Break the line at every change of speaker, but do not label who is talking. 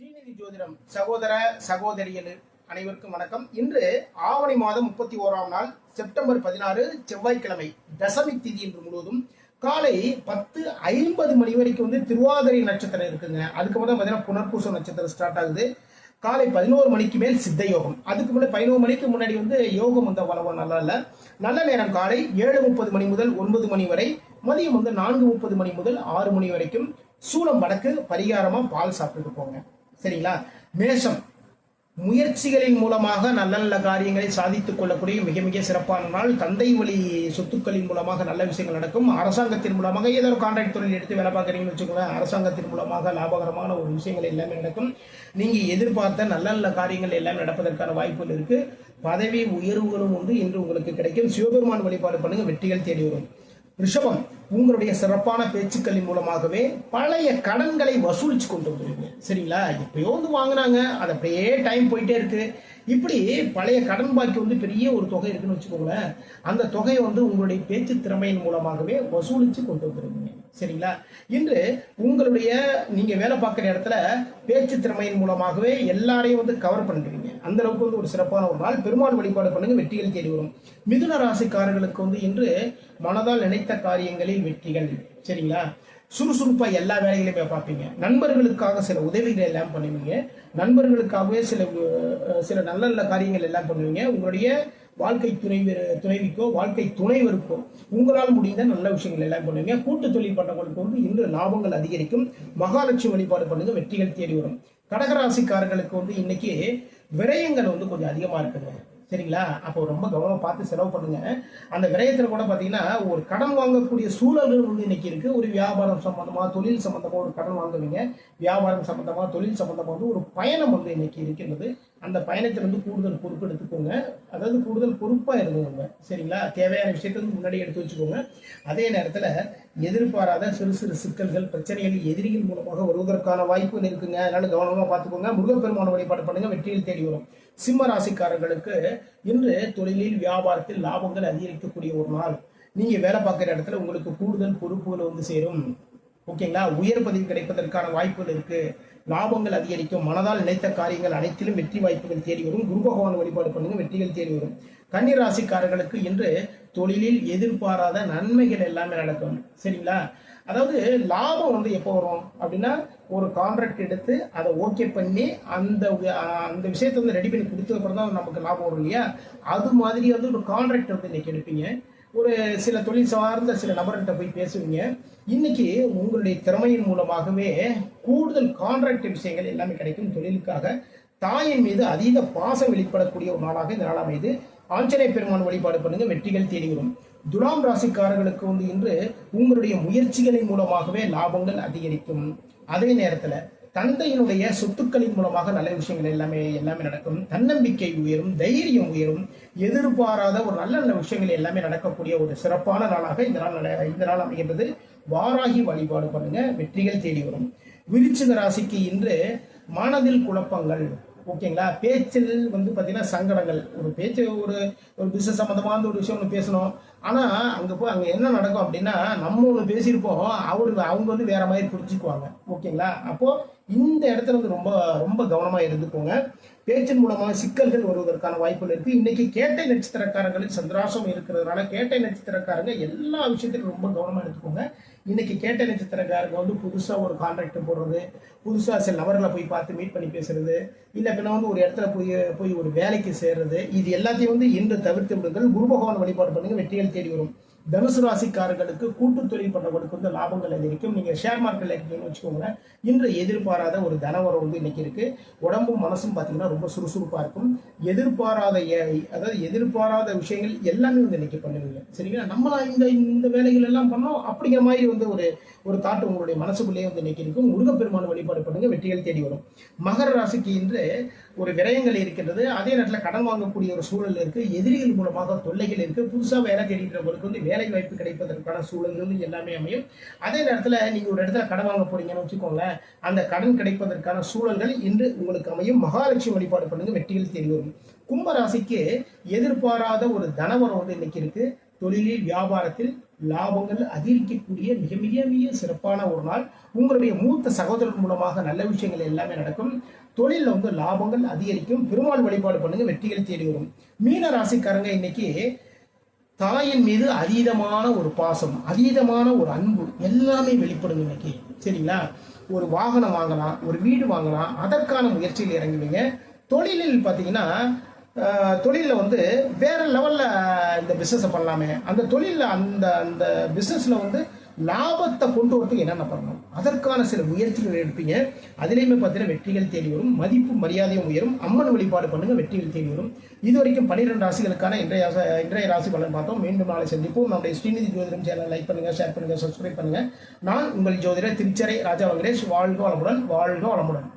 ஸ்ரீநிதி ஜோதிடம் சகோதர சகோதரிகள் அனைவருக்கும் வணக்கம். இன்று ஆவணி மாதம் முப்பத்தி ஓராம் நாள் செப்டம்பர் பதினாறு செவ்வாய்க்கிழமை தசமி திதி இன்று முழுவதும் காலை பத்து ஐம்பது மணி வரைக்கும் வந்து திருவாதிரை நட்சத்திரம் இருக்குங்க. அதுக்கு முதல் பார்த்தீங்கன்னா புனர்பூசம் நட்சத்திரம் ஸ்டார்ட் ஆகுது. காலை பதினோரு மணிக்கு மேல் சித்த யோகம். அதுக்கு முன்னாடி பதினோரு மணிக்கு முன்னாடி வந்து யோகம் வந்து அவ்வளவா நல்லா இல்லை. நல்ல நேரம் காலை ஏழு முப்பது மணி முதல் ஒன்பது மணி வரை மதியம் வந்து நான்கு முப்பது மணி முதல் ஆறு மணி வரைக்கும் சூளம் வடக்கு பரிகாரமாக பால் சாப்பிட்டுட்டு போங்க. சரிங்களா? மேஷம். முயற்சிகளின் மூலமாக நல்ல நல்ல காரியங்களை சாதித்துக் கொள்ளக்கூடிய மிக மிக சிறப்பான நாள். தந்தை வழி சொத்துக்களின் மூலமாக நல்ல விஷயங்கள் நடக்கும். அரசாங்கத்தின் மூலமாக ஏதோ ஒரு கான்ட்ராக்ட் தொழில் எடுத்து வேலை பார்க்குறீங்கன்னு வச்சுக்கோங்களேன் அரசாங்கத்தின் மூலமாக லாபகரமான ஒரு விஷயங்கள் எல்லாமே நடக்கும். நீங்கள் எதிர்பார்த்த நல்ல நல்ல காரியங்கள் எல்லாமே நடப்பதற்கான வாய்ப்புகள் இருக்குது பதவி உயர்வுகளும் உண்டு. இன்று உங்களுக்கு கிடைக்கும். சிவபெருமான் வழிபாடு பண்ணுங்கள் வெற்றிகள் தேடி வரும். ரிஷபம் உங்களுடைய சிறப்பான பேச்சுக்களின் மூலமாகவே பழைய கடன்களை வசூலிச்சு கொண்டு வந்துருங்க சரிங்களா? எப்பயோ வந்து வாங்கினாங்க. அது அப்படியே டைம் போயிட்டே இருக்கு. இப்படி பழைய கடன் பாக்கி வந்து பெரிய ஒரு தொகை இருக்குன்னு வச்சுக்கோங்களேன். அந்த தொகையை வந்து உங்களுடைய பேச்சு திறமையின் மூலமாகவே வசூலிச்சு கொண்டு வந்துருங்க சரிங்களா? இன்று உங்களுடைய நீங்க வேலை பார்க்குற இடத்துல பேச்சு திறமையின் மூலமாகவே எல்லாரையும் வந்து கவர் பண்ணுறீங்க அந்த அளவுக்கு வந்து ஒரு சிறப்பான ஒரு நாள். பெருமாள் வழிபாடு பண்ணுங்க வெற்றிகள் தேடி வரும். மிதுன ராசிக்காரர்களுக்கு வந்து இன்று மனதால் நினைத்த காரியங்களில் வெற்றிகள். சரிங்களா? சுறுசுறுப்பா எல்லா வேலைகளையுமே பார்ப்பீங்க. நண்பர்களுக்காக சில உதவிகளை எல்லாம் பண்ணுவீங்க. நண்பர்களுக்காகவே சில சில நல்ல நல்ல காரியங்கள் எல்லாம் பண்ணுவீங்க. உங்களுடைய வாழ்க்கை துணைவர் துணைவிக்கோ வாழ்க்கை துணைவருக்கோ உங்களால் முடிந்த நல்ல விஷயங்கள் எல்லாம் பண்ணுவீங்க. கூட்டு தொழில் பண்ணவங்களுக்கு வந்து இன்று லாபங்கள் அதிகரிக்கும். மகாலட்சுமி வழிபாடு பண்ணுங்க வெற்றிகள் தேடி வரும். கடகராசிக்காரர்களுக்கு வந்து இன்னைக்கு விரயங்கள் வந்து கொஞ்சம் அதிகமாக இருக்குங்க. சரிங்களா? அப்போ ரொம்ப கவனம் பார்த்து செலவு பண்ணுங்க. அந்த விரயத்தில் கூட பார்த்தீங்கன்னா ஒரு கடன் வாங்கக்கூடிய சூழல்கள் வந்து இன்னைக்கு இருக்கு. ஒரு வியாபாரம் சம்பந்தமா தொழில் சம்பந்தமா ஒரு கடன் வாங்குவீங்க. வியாபாரம் சம்பந்தமா தொழில் சம்பந்தமா வந்து ஒரு பயணம் வந்து இன்னைக்கு இருக்கின்றது. அந்த பயணத்தில் வந்து கூடுதல் பொறுப்பு எடுத்துக்கோங்க. அதாவது கூடுதல் பொறுப்பாக இருந்துக்கோங்க. சரிங்களா? தேவையான விஷயத்த வந்து முன்னாடி எடுத்து வச்சுக்கோங்க. அதே நேரத்தில் எதிர்பாராத சிறு சிறு சிக்கல்கள் பிரச்சனைகள் எதிரிகள் மூலமாக வருவதற்கான வாய்ப்புகள் இருக்குங்க. அதனால கவனமாக பார்த்துக்கோங்க. முருகப்பெருமான வழிபாடு பண்ணுங்க. வெற்றியில் தேடி வரும். சிம்ம ராசிக்காரர்களுக்கு இன்று தொழிலில் வியாபாரத்தில் லாபங்கள் அதிகரிக்கக்கூடிய ஒரு நாள். நீங்க வேலை பார்க்குற இடத்துல உங்களுக்கு கூடுதல் பொறுப்புகள் வந்து சேரும். ஓகேங்களா? உயர் பதவி கிடைப்பதற்கான வாய்ப்புகள் இருக்கு. லாபங்கள் அதிகரிக்கும். மனதால் நினைத்த காரியங்கள் அனைத்திலும் வெற்றி வாய்ப்புகள் தேடி வரும். குரு பகவான் வழிபாடு பண்ணுங்க வெற்றிகள் தேடி வரும். கன்னி ராசிக்காரர்களுக்கு இன்று தொழிலில் எதிர்பாராத நன்மைகள் எல்லாமே நடக்கும். சரிங்களா? அதாவது லாபம் வந்து எப்போ வரும் அப்படின்னா ஒரு கான்ட்ராக்ட் எடுத்து அதை ஓகே பண்ணி அந்த அந்த விஷயத்தை வந்து ரெடி பண்ணி கொடுத்த அப்புறம் தான் நமக்கு லாபம் வரும் இல்லையா? அது மாதிரி வந்து ஒரு கான்ட்ராக்ட் வந்து இன்னைக்கு எடுப்பீங்க. ஒரு சில தொழில் சார்ந்த சில நபர்கிட்ட போய் பேசுவீங்க. இன்னைக்கு உங்களுடைய திறமையின் மூலமாகவே கூடுதல் கான்ட்ராக்ட் விஷயங்கள் எல்லாமே கிடைக்கும் தொழிலுக்காக. தாயின் மீது அதீத பாசம் வெளிப்படக்கூடிய ஒரு நாளாக இந்த நாள் அமைது. ஆஞ்சநேய பெருமான் வழிபாடு பண்ணுங்க வெற்றிகள் தேடி வரும். துலாம் ராசிக்காரர்களுக்கு வந்து இன்று உங்களுடைய முயற்சிகளின் மூலமாகவே லாபங்கள் அதிகரிக்கும். அதே நேரத்தில் தந்தையினுடைய சொத்துக்களின் மூலமாக நல்ல விஷயங்கள் எல்லாமே எல்லாமே நடக்கும். தன்னம்பிக்கை உயரும் தைரியம் உயரும். எதிர்பாராத ஒரு நல்ல நல்ல விஷயங்கள் எல்லாமே நடக்கக்கூடிய ஒரு சிறப்பான நாளாக இந்த நாள் நட- இந்த நாள் அமைகின்றது வாராகி வழிபாடு பண்ணுங்க வெற்றிகள் தேடி வரும். விருச்சிக ராசிக்கு இன்று மனதில் குழப்பங்கள் ஓகேங்களா? பேச்சில் வந்து பார்த்தீங்கன்னா சங்கடங்கள். ஒரு பேச்சு ஒரு ஒரு பிசினஸ் சம்மந்தமான ஒரு விஷயம் ஒன்று பேசணும். ஆனால் அங்கே போய் அங்கே என்ன நடக்கும் அப்படின்னா நம்ம ஒன்று பேசியிருப்போம். அவரு அவங்க வந்து வேற மாதிரி புரிஞ்சுக்குவாங்க. ஓகேங்களா? அப்போது இந்த இடத்துல வந்து ரொம்ப ரொம்ப கவனமாக இருந்துக்கோங்க. பேச்சின் மூலமாக சிக்கல்கள் வருவதற்கான வாய்ப்புகள் இருக்குது இன்றைக்கி கேட்டை நட்சத்திரக்காரங்களில் சந்திராசம் இருக்கிறதுனால கேட்டை நட்சத்திரக்காரங்க எல்லா விஷயத்திலும் ரொம்ப கவனமாக எடுத்துக்கோங்க. இன்றைக்கி கேட்ட நட்சத்திரக்காரங்க வந்து புதுசாக ஒரு கான்ட்ராக்ட் போடுறது புதுசாக சில நபர்களை போய் பார்த்து மீட் பண்ணி பேசுறது இல்லை பின்ன வந்து ஒரு இடத்துல போய் போய் ஒரு வேலைக்கு சேர்றது இது எல்லாத்தையும் வந்து இன்று தவிர்த்து விடுங்கள். குரு பகவான் வழிபாடு பண்ணுங்கள் வெற்றிகள் தேடி வரும். தனுசு ராசிக்காரர்களுக்கு கூட்டு தொழில் பண்ணுறவங்களுக்கு வந்து லாபங்கள் அதிகரிக்கும். நீங்கள் ஷேர் மார்க்கெட்ல இருக்கீங்கன்னு வச்சுக்கோங்களேன் இன்று எதிர்பாராத ஒரு தனவரம் வந்து இன்னைக்கு இருக்கு. உடம்பும் மனசும் பார்த்தீங்கன்னா ரொம்ப சுறுசுறுப்பாக இருக்கும். எதிர்பாராத ஏ- அதாவது எதிர்பாராத விஷயங்கள் எல்லாமே வந்து இன்னைக்கு பண்ணுவீங்க. சரிங்களா? நம்மளா இந்த இந்த வேலைகள் எல்லாம் பண்ணோம் அப்படிங்கிற மாதிரி வந்து ஒரு ஒரு தாட் உங்களுடைய மனசுக்குள்ளேயே வந்து இன்னைக்கு இருக்கும். முருகப்பெருமான வழிபாடு பண்ணுங்க வெற்றிகள் தேடி வரும். மகர ராசிக்கு இன்று ஒரு விரயங்கள் இருக்கின்றது. அதே நேரத்தில் கடன் வாங்கக்கூடிய ஒரு சூழல் இருக்கு. எதிரிகள் மூலமாக தொல்லைகள் இருக்கு. புதுசாக வேலை தேடிக்கிறவங்களுக்கு வந்து வேலை வாய்ப்பு கிடைப்பதற்கான சூழல்கள் எல்லாமே அமையும். அதே நேரத்தில் நீங்கள் ஒரு இடத்துல கடன் வாங்க போறீங்கன்னு வச்சுக்கோங்களேன் அந்த கடன் கிடைப்பதற்கான சூழல்கள் இன்று உங்களுக்கு அமையும். மகாலட்சுமி வழிபாடு பண்ணுங்க வெற்றிகள் தேடி வரும். கும்பராசிக்கு எதிர்பாராத ஒரு தனவரம் வந்து இன்னைக்கு இருக்கு. தொழிலில் வியாபாரத்தில் லாபங்கள் அதிகரிக்கக்கூடிய மிக மிக மிக சிறப்பான ஒரு நாள். உங்களுடைய மூத்த சகோதரர் மூலமாக நல்ல விஷயங்கள் எல்லாமே நடக்கும். தொழிலில் வந்து லாபங்கள் அதிகரிக்கும். பெருமாள் வழிபாடு பண்ணுங்க வெற்றிகள் தேடி வரும். மீன ராசிக்காரங்க இன்னைக்கு தாயின் மீது அதீதமான ஒரு பாசம் அதீதமான ஒரு அன்பு எல்லாமே வெளிப்படும் இன்னைக்கு. சரிங்களா? ஒரு வாகனம் வாங்கலாம் ஒரு வீடு வாங்கலாம் அதற்கான முயற்சியில் இறங்குவீங்க. தொழிலில் பார்த்தீங்கன்னா தொழிலில் வந்து வேற லெவலில் இந்த பிஸ்னஸை பண்ணலாமே. அந்த தொழிலில் அந்த அந்த பிஸ்னஸில் வந்து லாபத்தை கொண்டு வரதுக்கு என்னென்ன பண்ணணும்? அதற்கான சில முயற்சிகள் எடுப்பீங்க. அதுலேயுமே பார்த்தீங்கன்னா வெற்றிகள் தேடி வரும். மதிப்பு மரியாதையும் உயரும். அம்மன் வழிபாடு பண்ணுங்க வெற்றிகள் தேடி வரும். இது வரைக்கும் பன்னிரெண்டு ராசிகளுக்கான இன்றைய இன்றைய ராசி பலன் பார்த்தோம். மீண்டும் நாளை சந்திப்போம். நம்முடைய ஸ்ரீநிதி ஜோதிடம் சேனல் லைக் பண்ணுங்க ஷேர் பண்ணுங்க சப்ஸ்கிரைப் பண்ணுங்க. நான் உங்கள் ஜோதிடர் திருச்சரை ராஜா வெங்கடேஷ் வாழ்க வளமுடன் வாழ்க வளமுடன்.